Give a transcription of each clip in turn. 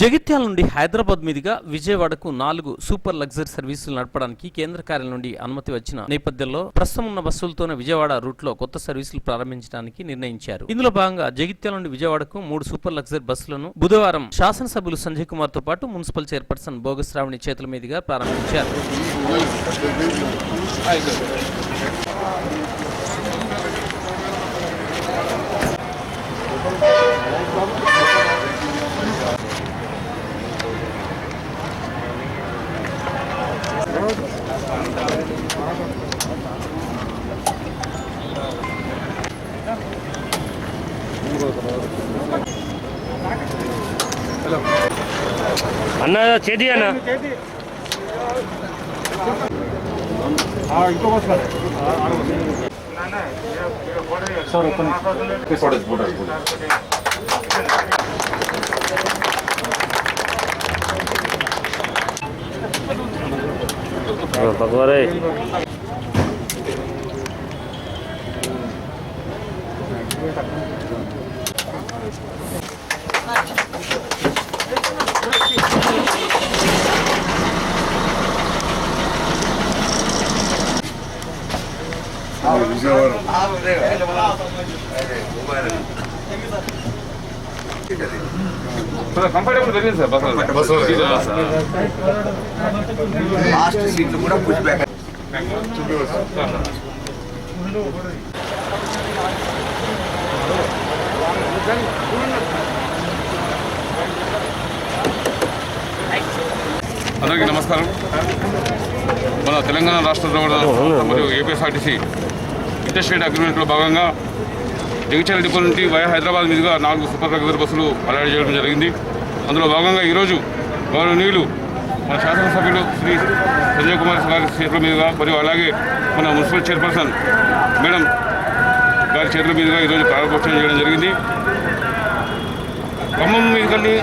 జగిత్యాల నుండి హైదరాబాద్ మీదుగా విజయవాడకు నాలుగు సూపర్ లగ్జరీ సర్వీసులు నడపడానికి కేంద్ర కార్యాలయం నుండి అనుమతి వచ్చిన నేపథ్యంలో ప్రస్తుతం ఉన్న బస్సులతోనే విజయవాడ రూట్లో కొత్త సర్వీసులు ప్రారంభించడానికి నిర్ణయించారు. ఇందులో భాగంగా జగిత్యాల నుండి విజయవాడకు మూడు సూపర్ లగ్జరీ బస్సులను బుధవారం శాసనసభ్యులు సంజయ్ కుమార్తో పాటు మున్సిపల్ చైర్పర్సన్ భోగశ్రావణి చేతుల మీదుగా ప్రారంభించారు. అన్న చేతి అన్న భగవారే కంఫర్టబుల్ జరిగింది సార్ బస్ లాస్ట్ సీట్లు కూడా పుష్ బ్యాక్ అందరికీ నమస్కారం. మన తెలంగాణ రాష్ట్ర మరియు ఏపీఎస్ఆర్టీసీ ఇంటర్స్టేట్ అగ్రిమెంట్లో భాగంగా జగిత్యాల డిపో నుండి వయా హైదరాబాద్ మీదుగా నాలుగు సూపర్ లగ్జరీ బస్సులు అలాట్ చేయడం జరిగింది. అందులో భాగంగా ఈరోజు గౌరవనీయులు మన శాసనసభ్యులు శ్రీ సంజయ్ కుమార్ గారి చేతుల మీదుగా మరియు అలాగే మన మున్సిపల్ చైర్పర్సన్ మేడం గారి చేతుల మీదుగా ఈరోజు ప్రారంభోత్సవం చేయడం జరిగింది. ఖమ్మం మీదకెళ్ళి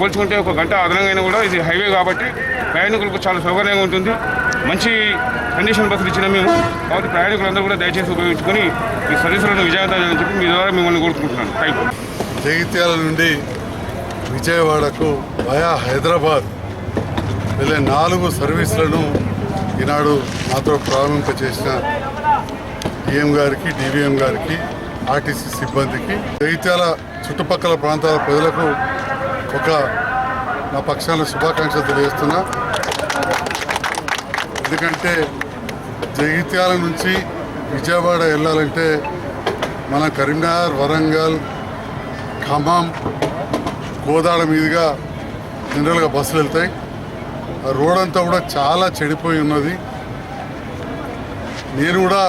పోల్చుకుంటే ఒక గంట అదనంగా కూడా ఇది హైవే కాబట్టి ప్రయాణికులకు చాలా సౌకర్యంగా ఉంటుంది. మంచి కండిషన్ బస్సులు ఇచ్చిన మేము. కాబట్టి ప్రయాణికులందరూ కూడా దయచేసి ఉపయోగించుకొని ఈ సర్వీసులను విజయవంతం చేయాలని చెప్పి మీ ద్వారా మిమ్మల్ని కోరుకుంటున్నాను. థ్యాంక్ యూ జగిత్యాల నుండి విజయవాడకు వయా హైదరాబాద్ వెళ్ళే నాలుగు సర్వీసులను ఈనాడు మాతో ప్రారంభింపచేసిన డిఎం గారికి డివిఎం గారికి ఆర్టీసీ సిబ్బందికి. జగిత్యాల చుట్టుపక్కల ప్రాంతాల ప్రజలకు ఒక నా పక్షాన శుభాకాంక్షలు తెలియజేస్తున్నా. ఎందుకంటే జగిత్యాల నుంచి విజయవాడ వెళ్ళాలంటే మన కరీంనగర్ వరంగల్ ఖమ్మం గోదాడ మీదుగా జనరల్గా బస్సులు వెళ్తాయి. ఆ రోడ్ అంతా కూడా చాలా చెడిపోయి ఉన్నది. నేను కూడా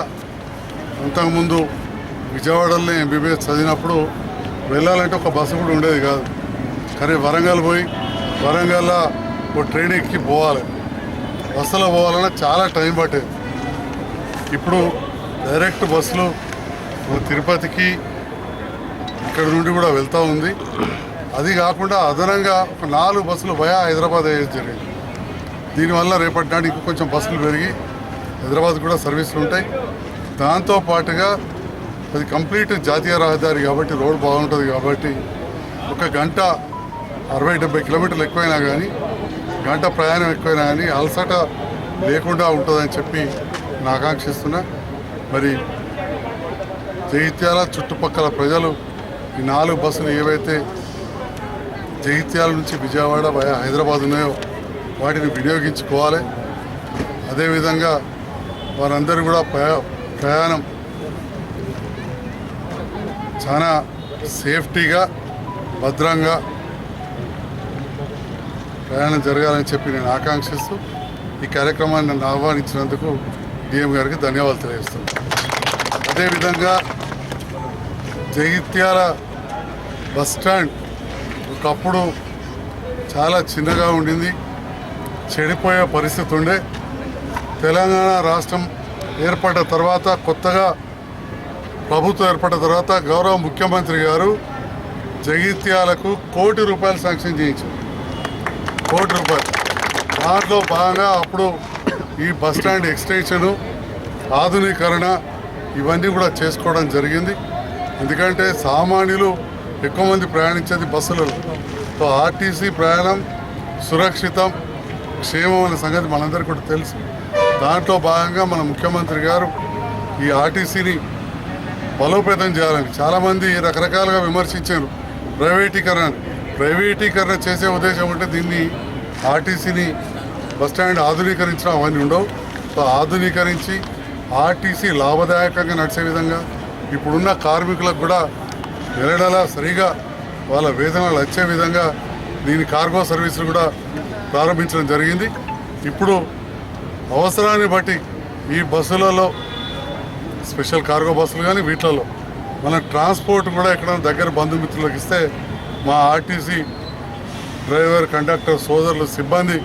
అంతకుముందు విజయవాడలోనే ఎంబీబీఎస్ చదివినప్పుడు వెళ్ళాలంటే ఒక బస్సు కూడా ఉండేది కాదు. కానీ వరంగల్ పోయి వరంగల్లో ఒక ట్రైన్ ఎక్కి పోవాలి. బస్సులో పోవాలన్నా చాలా టైం పట్టేది. ఇప్పుడు డైరెక్ట్ బస్సులు తిరుపతికి ఇక్కడ నుండి కూడా వెళ్తూ ఉంది. అది కాకుండా అదనంగా ఒక నాలుగు బస్సులు భయా హైదరాబాద్ అయ్యేది జరిగింది. దీనివల్ల రేపటి నాడు ఇంకా కొంచెం బస్సులు పెరిగి హైదరాబాద్ కూడా సర్వీసులు ఉంటాయి. దాంతో పాటుగా అది కంప్లీట్ జాతీయ రహదారి కాబట్టి రోడ్ బాగుంటుంది కాబట్టి ఒక గంట అరవై డెబ్బై కిలోమీటర్లు ఎక్కువైనా కానీ గంట ప్రయాణం ఎక్కువైనా కానీ అలసట లేకుండా ఉంటుందని చెప్పి నా ఆకాంక్షిస్తున్నా. మరి జగిత్యాల చుట్టుపక్కల ప్రజలు ఈ నాలుగు బస్సులు ఏవైతే జగిత్యాల నుంచి విజయవాడ వయా హైదరాబాద్ ఉన్నాయో వాటిని వినియోగించుకోవాలి. అదేవిధంగా వారందరూ కూడా ప్రయా ప్రయాణం చాలా సేఫ్టీగా భద్రంగా ప్రయాణం జరగాలని చెప్పి నేను ఆకాంక్షిస్తూ ఈ కార్యక్రమాన్ని నన్ను ఆహ్వానించినందుకు డిఎం గారికి ధన్యవాదాలు తెలియజేస్తున్నాను. అదేవిధంగా జగిత్యాల బస్ స్టాండ్ ఒకప్పుడు చాలా చిన్నగా ఉండింది చెడిపోయే పరిస్థితి ఉండే. తెలంగాణ రాష్ట్రం ఏర్పడ్డ తర్వాత కొత్తగా ప్రభుత్వం ఏర్పడిన తర్వాత గౌరవ ముఖ్యమంత్రి గారు జగిత్యాలకు కోటి రూపాయలు శాంక్షన్ చేయించారు. కోటి రూపాయలు. దాంట్లో భాగంగా అప్పుడు ఈ బస్ స్టాండ్ ఎక్స్టెన్షను ఆధునీకరణ ఇవన్నీ కూడా చేసుకోవడం జరిగింది. ఎందుకంటే సామాన్యులు ఎక్కువ మంది ప్రయాణించేది బస్సులలో. సో ఆర్టీసీ ప్రయాణం సురక్షితం క్షేమం అనే సంగతి మనందరికీ కూడా తెలుసు. దాంట్లో భాగంగా మన ముఖ్యమంత్రి గారు ఈ ఆర్టీసీని బలోపేతం చేయాలని చాలామంది రకరకాలుగా విమర్శించారు. ప్రైవేటీకరణ ప్రైవేటీకరణ చేసే ఉద్దేశం అంటే దీన్ని ఆర్టీసీని బస్టాండ్ ఆధునీకరించడం అవన్నీ ఉండవు. సో ఆధునీకరించి ఆర్టీసీ లాభదాయకంగా నడిచే విధంగా ఇప్పుడున్న కార్మికులకు కూడా నెలనెలా సరిగా వాళ్ళ వేతనాలు వచ్చే విధంగా దీని కార్గో సర్వీసులు కూడా ప్రారంభించడం జరిగింది. ఇప్పుడు అవసరాన్ని బట్టి ఈ బస్సులలో స్పెషల్ కార్గో బస్సులు కానీ వీటిలలో మన ట్రాన్స్పోర్ట్ కూడా ఎక్కడ దగ్గర బంధుమిత్రులకు ఇస్తే మా ఆర్టీసీ డ్రైవర్ కండక్టర్ సోదరులు సిబ్బంది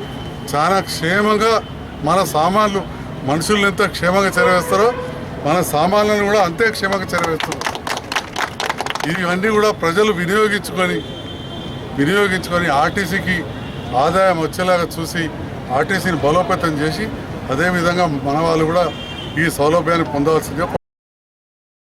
చాలా క్షేమంగా మన సామాన్లు మనుషులను ఎంత క్షేమంగా చెరవేస్తారో మన సామాన్లను కూడా అంతే క్షేమంగా చేరవేస్తారు. ఇవన్నీ కూడా ప్రజలు వినియోగించుకొని వినియోగించుకొని ఆర్టీసీకి ఆదాయం వచ్చేలాగా చూసి ఆర్టీసీని బలోపేతం చేసి అదేవిధంగా మన వాళ్ళు కూడా ఈ సౌలభ్యాన్ని పొందవలసిందిగా